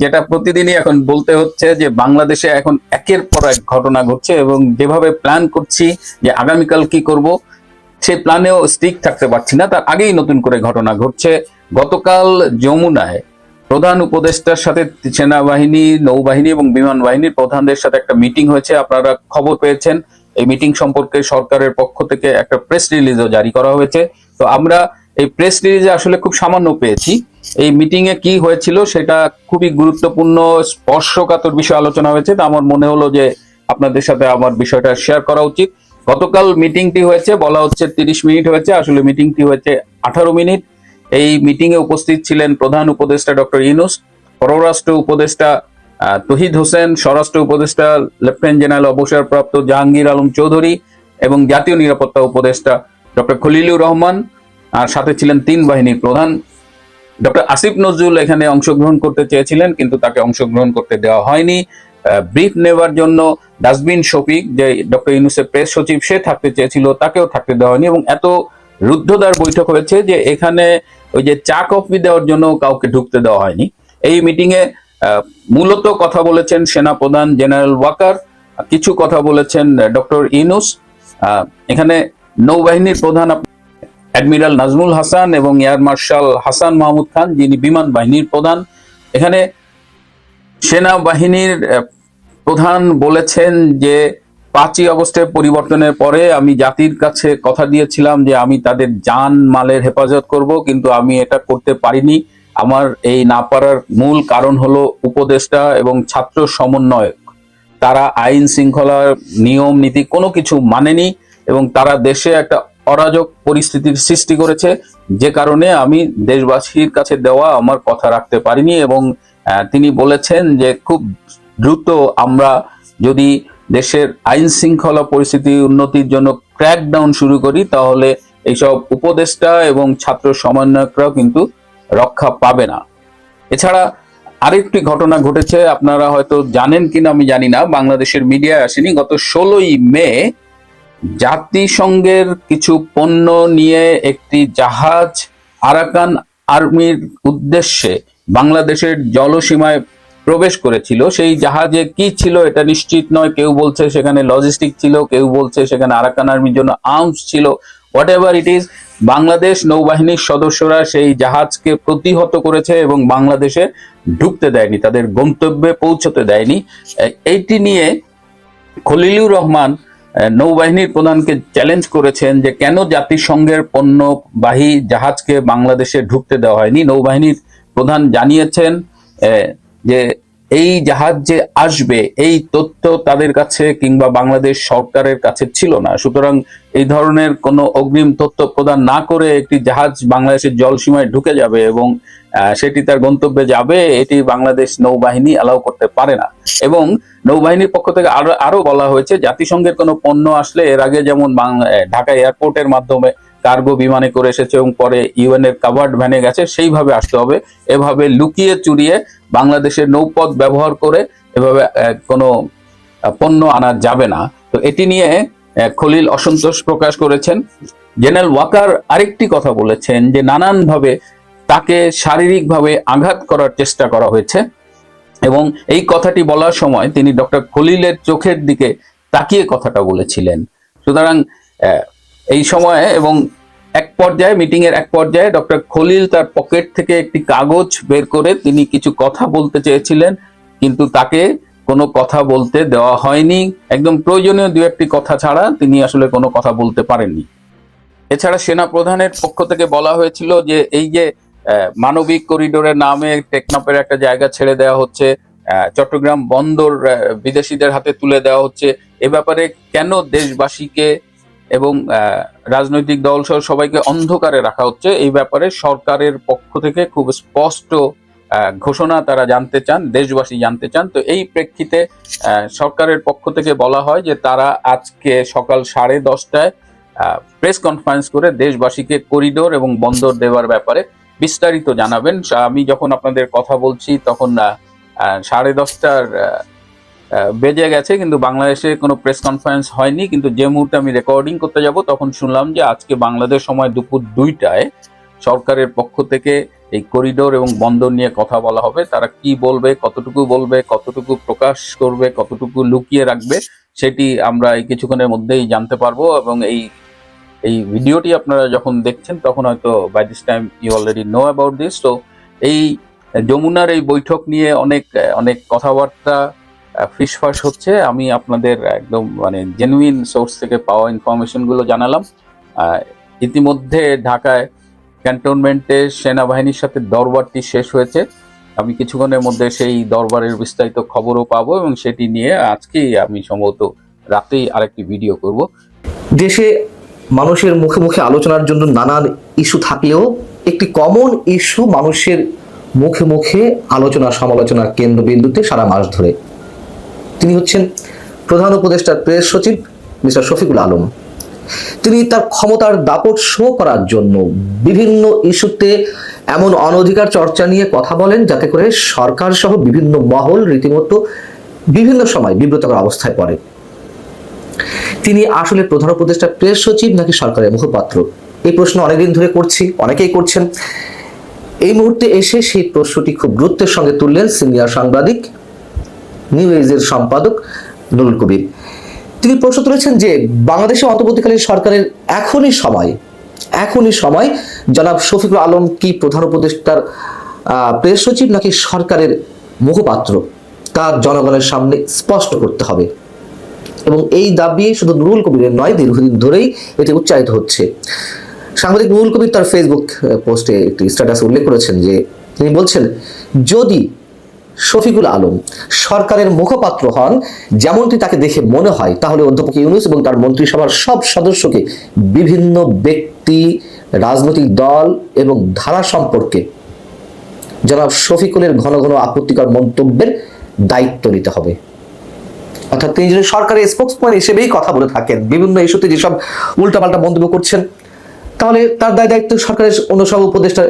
যেটা প্রতিদিনই এখন বলতে হচ্ছে যে বাংলাদেশে এখন একের পর এক ঘটনা ঘটছে এবং যেভাবে প্ল্যান করছি যে আগামীকাল কি করব সেই প্ল্যানেও স্টিক থাকতে পারছি না। তার আগেই নতুন করে ঘটনা ঘটছে। গতকাল যমুনায় প্রধান উপদেষ্টার সাথে সেনাবাহিনী, নৌবাহিনী এবং বিমান বাহিনীর প্রধানদের সাথে একটা মিটিং হয়েছে। আপনারা খবর পেয়েছেন। এই মিটিং সম্পর্কে সরকারের পক্ষ থেকে একটা প্রেস রিলিজও জারি করা হয়েছে। তো আমরা এই প্রেস রিলিজে আসলে খুব সামান্য পেয়েছি। এই মিটিং এ কি হয়েছিল সেটা খুবই গুরুত্বপূর্ণ, স্পর্শকাতর বিষয় আলোচনা হয়েছে। আমার মনে হলো যে আপনাদের সাথে আমার বিষয়টা শেয়ার করা উচিত। গতকাল মিটিংটি হয়েছে, বলা হচ্ছে তিরিশ মিনিট হয়েছে। আসলে মিটিংটি হয়েছে আঠারো মিনিট। এই মিটিং এ উপস্থিত ছিলেন প্রধান উপদেষ্টা ডক্টর ইউনুস, পররাষ্ট্র উপদেষ্টা তহিদ হোসেন, স্বরাষ্ট্র উপদেষ্টা, লেফটেন্যান্ট জেনারেল অবসরপ্রাপ্ত জাহাঙ্গীর আলম চৌধুরী এবং জাতীয় নিরাপত্তা উপদেষ্টা ডক্টর খলিলুর রহমান। আর সাথে ছিলেন তিন বাহিনীর প্রধান। ডক্টর আসিফ নজরুল এখানে অংশগ্রহণ করতে চেয়েছিলেন কিন্তু তাকে অংশগ্রহণ করতে দেওয়া হয়নি। ব্রিফ নেওয়ার জন্য ডাস্টবিন শফিক যে ডক্টর ইউনুসের প্রেস সচিব সে থাকতে চেয়েছিল তাকেও থাকতে দেওয়া হয়নি এবং এত রুদ্ধদ্বার বৈঠক হয়েছে যে এখানে ওই যে চা কফি দেওয়ার জন্য কাউকে ঢুকতে দেওয়া হয়নি। এই মিটিং এ আহ, মূলত কথা বলেছেন সেনা প্রধান জেনারেল ওয়াকার কিছু কথা বলেছেন ডক্টর ইনুস এখানে নৌবাহিনীর প্রধান অ্যাডমিরাল নাজমুল হাসান এবং এয়ার মার্শাল হাসান মাহমুদ খান, যিনি বিমান বাহিনীর প্রধান। এখানে সেনাবাহিনীর প্রধান বলেছেন যে পাঁচই আগস্টের পরিবর্তনের পরে আমি জাতির কাছে কথা দিয়েছিলাম যে, আমি তাদের জান মালের হেফাজত করব, কিন্তু আমি এটা করতে পারিনি। আমার এই না পারার মূল কারণ হলো উপদেষ্টা এবং ছাত্র সমন্বয়ক। তারা আইন শৃঙ্খলার নিয়ম নীতি কোনো কিছু মানেনি এবং তারা দেশে একটা অরাজক পরিস্থিতির সৃষ্টি করেছে। যে কারণে আমি দেশবাসীর কাছে দেওয়া আমার কথা রাখতে পারিনি এবং তিনি বলেছেন যে খুব দ্রুত আমরা যদি দেশের আইন শৃঙ্খলা পরিস্থিতি উন্নতির জন্য ক্র্যাকডাউন শুরু করি, তাহলে এইসব উপদেষ্টা এবং ছাত্র সমন্বয়করাও কিন্তু রক্ষা পাবে না। এছাড়া আরেকটি ঘটনা ঘটেছে, আপনারা হয়তো জানেন কিনা আমি জানি না, বাংলাদেশের মিডিয়ায় আসেনি। গত ষোলোই মে জাতিসংঘের কিছু পণ্য নিয়ে একটি জাহাজ আরাকান আর্মির উদ্দেশ্যে বাংলাদেশের জলসীমায় প্রবেশ করেছিল। সেই জাহাজে কি ছিল এটা নিশ্চিত নয়। কেউ বলছে সেখানে লজিস্টিক ছিল, কেউ বলছে সেখানে আরাকান আর্মির জন্য আর্মস ছিল। Whatever it is Bangladesh নৌবাহিনীর সদস্যরা সেই জাহাজকে প্রতিহত করেছে এবং বাংলাদেশে ঢুকতে দেয়নি, তাদের গন্তব্যে পৌঁছতে দেয়নি। এইটি নিয়ে খলিলুর রহমান নৌবাহিনীর প্রধানকে চ্যালেঞ্জ করেছেন যে কেন জাতিসংঘের পণ্যবাহী জাহাজকে বাংলাদেশে ঢুকতে দেওয়া হয়নি। নৌবাহিনীর প্রধান জানিয়েছেন যে এই জাহাজ যে আসবে, এই তথ্য তাদের কাছে কিংবা বাংলাদেশ সরকারের কাছে ছিল না। সুতরাং এই ধরনের কোনো অগ্রিম তথ্য প্রদান না করে একটি জাহাজ বাংলাদেশের জলসীমায় ঢুকে যাবে এবং সেটি তার গন্তব্যে যাবে, এটি বাংলাদেশ নৌবাহিনী অ্যালাউ করতে পারে না। এবং নৌবাহিনীর পক্ষ থেকে আরও আরও বলা হয়েছে, জাতিসংঘের কোনো পণ্য আসলে এর আগে যেমন ঢাকা এয়ারপোর্টের মাধ্যমে কার্গো বিমানে করে এসেছে এবং পরে ইউএন এর কাভার্ড ভ্যানে গেছে, সেইভাবে আসতে হবে। এভাবে লুকিয়ে চুরিয়ে বাংলাদেশের নৌপথ ব্যবহার করে এভাবে কোনো পণ্য আনা যাবে না। তো এটি নিয়ে খলিল অসন্তোষ প্রকাশ করেছেন। জেনারেল ওয়াকার আরেকটি কথা বলেছেন যে, নানানভাবে তাকে শারীরিকভাবে আঘাত করার চেষ্টা করা হয়েছে এবং এই কথাটি বলার সময় তিনি ডক্টর খলিলের চোখের দিকে তাকিয়ে কথাটা বলেছিলেন। সুতরাং এই সময়ে এবং এক পর্যায়ে মিটিং এর এক পর্যায়ে ডক্টর খলিল তার পকেট থেকে একটি কাগজ বের করে তিনি কিছু কথা বলতে চেয়েছিলেন, কিন্তু তাকে কোনো কথা বলতে দেওয়া হয়নি। একদম প্রয়োজনীয় দু একটি কথা ছাড়া তিনি আসলে কোনো কথা বলতে পারেননি। এছাড়া সেনা প্রধানের পক্ষ থেকে বলা হয়েছিল যে, এই যে মানবিক করিডোরের নামে টেকনাপের একটা জায়গা ছেড়ে দেওয়া হচ্ছে চট্টগ্রাম বন্দর বিদেশিদের হাতে তুলে দেওয়া হচ্ছে, এ ব্যাপারে কেন দেশবাসীকে এবং রাজনৈতিক দল সহ সবাইকে অন্ধকারে রাখা হচ্ছে। এই ব্যাপারে সরকারের পক্ষ থেকে খুব স্পষ্ট ঘোষণা তারা জানতে চান, দেশবাসী জানতে চান। তো এই প্রেক্ষিতে সরকারের পক্ষ থেকে বলা হয় যে তারা আজকে সকাল সাড়ে দশটায় প্রেস কনফারেন্স করে দেশবাসীকে করিডোর এবং বন্দর দেওয়ার ব্যাপারে বিস্তারিত জানাবেন। আমি যখন আপনাদের কথা বলছি তখন সাড়ে দশটার বেজে গেছে, কিন্তু বাংলাদেশে কোনো প্রেস কনফারেন্স হয়নি। কিন্তু যে মুহূর্তে আমি রেকর্ডিং করতে যাব, তখন শুনলাম যে আজকে বাংলাদেশ সময় দুপুর দুইটায় সরকারের পক্ষ থেকে এই করিডোর এবং বন্দর নিয়ে কথা বলা হবে। তারা কি বলবে, কতটুকু বলবে, কতটুকু প্রকাশ করবে, কতটুকু লুকিয়ে রাখবে, সেটি আমরা এই কিছুক্ষণের মধ্যেই জানতে পারব। এবং এই এই ভিডিওটি আপনারা যখন দেখছেন, তখন হয়তো by this time you already know about this তো এই যমুনার এই বৈঠক নিয়ে অনেক অনেক কথাবার্তা ফিসফাস হচ্ছে, আমি আপনাদের একদম মানে জেনুইন সোর্স থেকে পাওয়া ইনফরমেশনগুলো জানালাম। ইতিমধ্যে ঢাকায় ক্যান্টনমেন্টে সেনাবাহিনীর সাথে দরবারটি শেষ হয়েছে। আমি কিছুক্ষণের মধ্যে সেই দরবারের বিস্তারিত খবরও পাবো এবং সেটি নিয়ে আজকেই আমি সম্ভবত রাতেই আরেকটি ভিডিও করব। দেশে মানুষের মুখে মুখে আলোচনার জন্য নানান ইস্যু থাকলেও একটি কমন ইস্যু মানুষের মুখে মুখে আলোচনা সমালোচনার কেন্দ্রবিন্দুতে সারা মাস ধরে। তিনি হচ্ছেন প্রধান উপদেষ্টার প্রেস সচিব মিস্টার শফিকুল আলম। তিনি তার ক্ষমতার দাপট শো করার জন্য বিভিন্ন ইস্যুতে এমন অনধিকার চর্চা নিয়ে কথা বলেন, যাতে করে সরকার সহ বিভিন্ন মহল রীতিমতো বিভিন্ন সময় বিব্রতকর অবস্থায় পড়ে। তিনি আসলে প্রধান উপদেষ্টা প্রেস সচিব নাকি সরকারের মুখপাত্র? এই প্রশ্ন অনেকদিন ধরে করছি, অনেকেই করছেন। এই মুহূর্তে এসে সেই প্রশ্নটি খুব গুরুত্বের সঙ্গে তুললেন সিনিয়র সাংবাদিক নিউ এজের সম্পাদক নুরুল কবির। তিনি প্রশ্ন তুলেছেন যে, বাংলাদেশে অন্তর্বর্তীকালীন সরকারের এখনই সময় এখনই সময়, জনাব শফিকুল আলম কি প্রধান উপদেষ্টার প্রেস সচিব নাকি সরকারের মুখপাত্র? তা জনগণের সামনে স্পষ্ট করতে হবে। এবং এই দাবি শুধু নুরুল কবিরের নয়, দীর্ঘদিন ধরেই এটি উচ্চারিত হচ্ছে। সাংবাদিক নুরুল কবির তার ফেসবুক পোস্টে একটি স্ট্যাটাস উল্লেখ করেছেন যে, তিনি বলছেন, যদি শফিকুল আলম। সরকারের মুখপাত্র হন। যেমনটি তাকে দেখে মনে হয়, তাহলে অধ্যাপক ইউনুস এবং তার মন্ত্রিসভার সব সদস্যকে বিভিন্ন ব্যক্তি, রাজনৈতিক দল এবং ধারা সম্পর্কে জনাব শফিকুলের ঘন ঘন আপত্তিকর মন্তব্যের দায়িত্ব নিতে হবে। অর্থাৎ তিনি যদি সরকারের স্পোক্সম্যান হিসেবেই কথা বলে থাকেন, বিভিন্ন ইস্যুতে যেসব উল্টাপাল্টা মন্তব্য করছেন, তাহলে তার দায় দায়িত্ব সরকারের অন্য সব উপদেষ্টা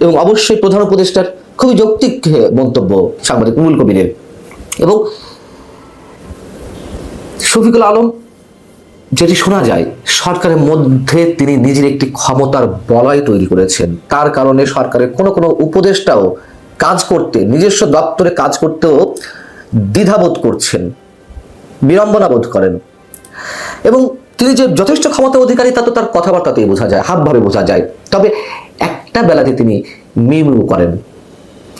এবং অবশ্যই প্রধান উপদেষ্টার খুবই যৌক্তিক মন্তব্য সাংবাদিক মূল কবিরের। এবং শফিকুল আলম যেটি শোনা যায়, সরকারের মধ্যে তিনি নিজের একটি ক্ষমতার বলয় তৈরি করেছেন। তার কারণে সরকারের কোনো কোনো উপদেষ্টাও কাজ করতে, নিজস্ব দপ্তরে কাজ করতেও দ্বিধাবোধ করছেন, বিড়ম্বনা বোধ করেন। এবং তিনি যে যথেষ্ট ক্ষমতা অধিকারী, তা তো তার কথাবার্তাতেই বোঝা যায় হাবভাবে বোঝা যায়। তবে একটা বেলাতে তিনি মিমু করেন।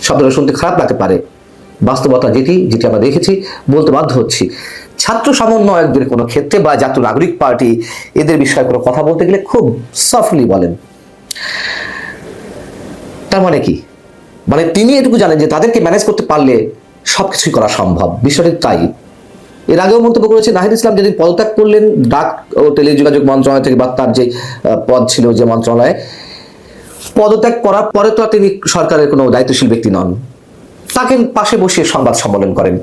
শব্দটা শুনতে খারাপ লাগতে পারে। বাস্তবতা যেটি যেটি আমরা দেখেছি, বলতে বাধ্য হচ্ছি। ছাত্র সমন্বয়কদের কোনো ক্ষেত্রে বা জাতীয় নাগরিক পার্টি, এদের বিষয়ে কোনো কথা বলতে গেলে খুব সফটলি বলেন। তার মানে কি? মানে তিনি এটুকু জানেন যে তাদেরকে ম্যানেজ করতে পারলে সবকিছুই করা সম্ভব। বিষয়টি তাই। এর আগেও মন্তব্য করেছে নাহিদ ইসলাম, যেদিন পদত্যাগ করলেন, ডাক ও টেলিযোগাযোগ মন্ত্রণালয় থেকে বা তার যে পদ ছিল যে মন্ত্রণালয়ে পদত্যাগ করার পরে তো তিনি সরকারের কোনো দায়িত্বশীল ব্যক্তি নন। তাকে পাশে বসিয়ে সংবাদ সম্মেলন করেন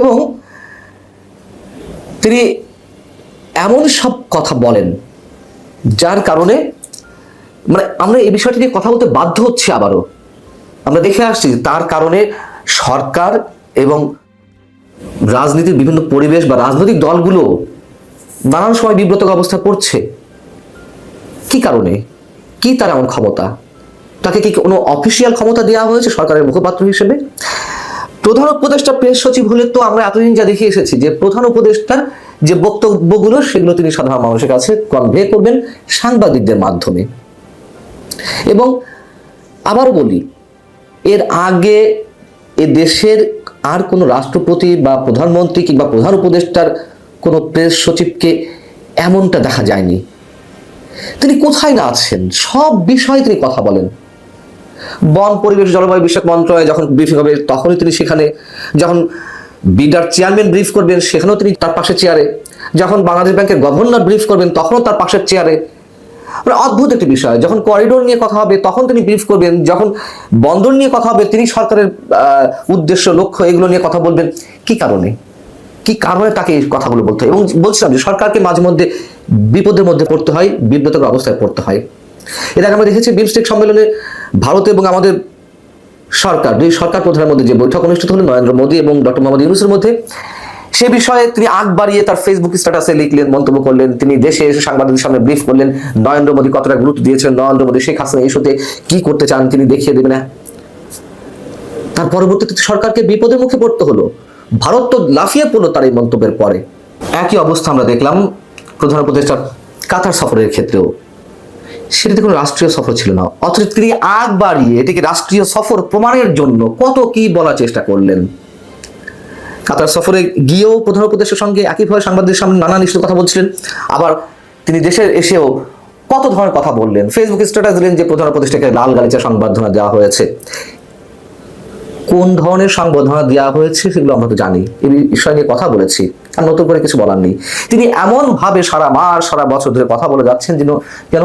এবং তিনি এমন সব কথা বলেন যার কারণে মানে আমরা এই বিষয়টি নিয়ে কথা বলতে বাধ্য হচ্ছি আবারও। আমরা দেখে আসছি তার কারণে সরকার এবং রাজনীতির বিভিন্ন পরিবেশ বা রাজনৈতিক দলগুলো নানান সময় বিব্রতক অবস্থায় পড়ছে। কি কারণে? কি তার এমন ক্ষমতা? তাকে কি কোনো অফিসিয়াল ক্ষমতা দেওয়া হয়েছে সরকারের মুখপাত্র হিসেবে? প্রধান উপদেষ্টা প্রেস সচিব হলে তো আমরা এতদিন যা দেখে এসেছি যে প্রধান উপদেষ্টার যে বক্তব্যগুলো, সেগুলো তিনি সাধারণ মানুষের কাছে কনভে করবেন সাংবাদিকদের মাধ্যমে। এবং আবার বলি, এর আগে এ দেশের আর কোনো রাষ্ট্রপতি বা প্রধানমন্ত্রী কিংবা প্রধান উপদেষ্টার কোনো প্রেস সচিবকে এমনটা দেখা যায়নি। তিনি কোথায় না আছেন? সব বিষয়ে তিনি কথা বলেন। বন পরিবেশ জলবায়ু বিষয়ক মন্ত্রণালয়ে যখন ব্রিফিং হবে, তখনই তিনি সেখানে যখন বিডার চেয়ারম্যান ব্রিফ করবেন, সেখানেও তিনি তার পাশে চেয়ারে যখন বাংলাদেশ ব্যাংকের গভর্নর ব্রিফ করবেন, তখনও তার পাশের চেয়ারে মানে অদ্ভুত একটি বিষয়, যখন করিডোর নিয়ে কথা হবে, তখন তিনি ব্রিফ করবেন, যখন বন্দর নিয়ে কথা হবে, তিনি সরকারের উদ্দেশ্য, লক্ষ্য এগুলো নিয়ে কথা বলবেন, কি কারণে? কি কারণে তাকে এই কথাগুলো বলতে হয়? এবং বলছিলাম যে সরকারকে মাঝে মধ্যে বিপদের মধ্যে পড়তে হয়, বিব্রতকর অবস্থায় পড়তে হয়। এর আগে আমরা দেখেছি বিমস্টেক সম্মেলনে ভারত এবং আমাদের সরকার, দুই সরকার প্রধানের মধ্যে যে বৈঠক অনুষ্ঠিত হলো, নরেন্দ্র মোদী এবং ডক্টর মোহাম্মদ ইউনুসের মধ্যে, সে বিষয়ে তিনি আগ বাড়িয়ে তার ফেসবুক স্ট্যাটাসে লিখলেন, মন্তব্য করলেন, তিনি দেশে এসে সাংবাদিকদের সামনে ব্রিফ করলেন, নরেন্দ্র মোদী কতটা গুরুত্ব দিয়েছেন, নরেন্দ্র মোদী, শেখ হাসিনা ইস্যুতে কি করতে চান তিনি দেখিয়ে দেবেন তার পরবর্তীতে সরকারকে বিপদের মুখে পড়তে হলো। ভারত তো লাফিয়ে পড়ল তার এই মন্তব্যের পরে। একই অবস্থা আমরা দেখলাম প্রধান উপদেষ্টা কাতার সফরের ক্ষেত্রেও। সেটাতে কোনো রাষ্ট্রীয় সফর ছিল না। অথচ তিনি আগ বাড়িয়ে এটিকে রাষ্ট্রীয় সফর প্রমাণের জন্য কত কি বলার চেষ্টা করলেন। কাতার সফরে গিয়েও প্রধান উপদেষ্টার সঙ্গে একইভাবে সাংবাদিকদের সামনে নানা ইস্যুর কথা বলছিলেন। আবার তিনি দেশে এসেও কত ধরনের কথা বললেন। ফেসবুক স্ট্যাটাস দিলেন যে প্রধান উপদেষ্টাকে লাল গালিচা সংবর্ধনা দেওয়া হয়েছে। কোন ধরনের সংবর্ধনা দেওয়া হয়েছে সেগুলো আমরা তো জানি। এই বিষয় নিয়ে কথা বলেছি। আর নতুন করে কিছু বলার নেই। তিনি এমন ভাবে সারা মাস, সারা বছর ধরে কথা বলে যাচ্ছেন যেন যেন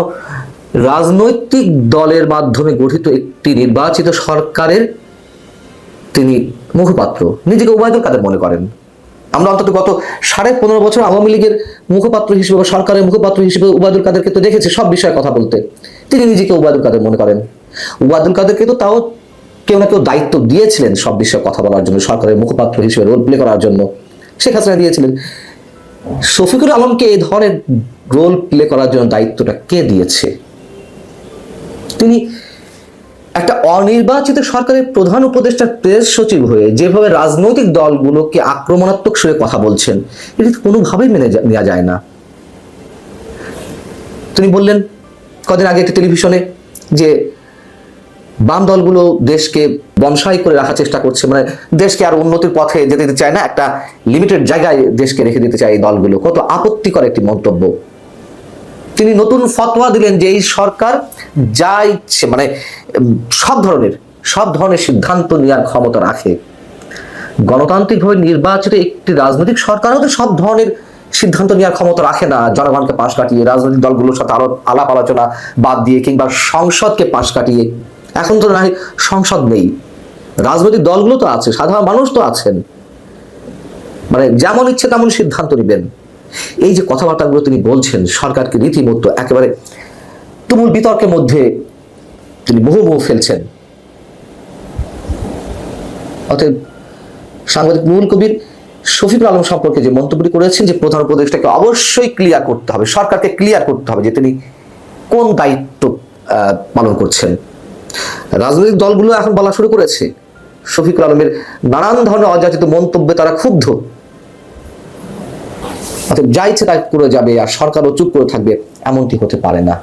রাজনৈতিক দলের মাধ্যমে গঠিত একটি নির্বাচিত সরকারের তিনি মুখপাত্র। নিজেকে উবায়দুল কাদের মনে করেন। আমরা অন্তত গত সাড়ে পনেরো বছর আওয়ামী লীগের মুখপাত্র হিসেবে বা সরকারের মুখপাত্র হিসেবে উবায়দুল কাদেরকে তো দেখেছি, সব বিষয়ে কথা বলতে। তিনি নিজেকে উবায়দুল কাদের মনে করেন। উবায়দুল কাদেরকে তো তাও কেউ না কেউ দায়িত্ব দিয়েছিলেন সব বিষয়ে কথা বলার জন্য, সরকারের মুখপাত্র হিসেবে রোল প্লে করার জন্য। শেখ হাসিনা দিয়েছিলেন। শফিকুর আলমকে এই ধরনের রোল প্লে করার জন্য দায়িত্বটা কে দিয়েছে? তিনি একটা অনির্বাচিত সরকারের প্রধান উপদেষ্টার প্রেস সচিব হয়ে যেভাবে রাজনৈতিক দলগুলোকে আক্রমণাত্মক সুরে কথা বলছেন, এটি কোনোভাবেই মেনে নেওয়া যায় না। তিনি বললেন কদিন আগে একটি টেলিভিশনে যে বাম দলগুলো দেশকে বনসাই করে রাখার চেষ্টা করছে মানে দেশকে আর উন্নতির পথে যেতে দিতে চায় না, একটা লিমিটেড জায়গায় দেশকে রেখে দিতে চায় এই দলগুলো। কত আপত্তিকর একটি মন্তব্য। তিনি নতুন ফতোয়া দিলেন যে এই সরকার যা ইচ্ছে মানে সব ধরনের সব ধরনের সিদ্ধান্ত নেওয়ার ক্ষমতা রাখে। গণতান্ত্রিকভাবে নির্বাচিত একটি রাজনৈতিক সরকারও তো সব ধরনের সিদ্ধান্ত নেওয়ার ক্ষমতা রাখে না। জনগণকে পাশ কাটিয়ে, রাজনৈতিক দলগুলোর সাথে আরও আলাপ আলোচনা বাদ দিয়ে কিংবা সংসদকে পাশ কাটিয়ে। এখন তো না সংসদ নেই। রাজনৈতিক দলগুলো তো আছে, সাধারণ মানুষ তো আছেন। মানে যেমন ইচ্ছে তেমন সিদ্ধান্ত নেবেন। এই যে কথাবার্তাগুলো তিনি বলছেন, সরকারকে রীতিমতো একেবারে তুমুল বিতর্কের মধ্যে তিনি মুহুর্মুহু ফেলছেন। অতএব সাংবাদিক নুরুল কবির, শফিকুল আলম সম্পর্কে যে মন্তব্যটি করেছেন, যে প্রধান উপদেষ্টাকে অবশ্যই ক্লিয়ার করতে হবে, সরকারকে ক্লিয়ার করতে হবে যে তিনি কোন দায়িত্ব পালন করছেন। রাজনৈতিক দলগুলো এখন বলা শুরু করেছে। শফিকুল আলমের নানান ধরনের অযাচিত মন্তব্যে তারা ক্ষুব্ধ। অর্থাৎ যা ইচ্ছে তাই করে যাবে আর সরকারও চুপ করে থাকবে, এমনটি হতে পারে না।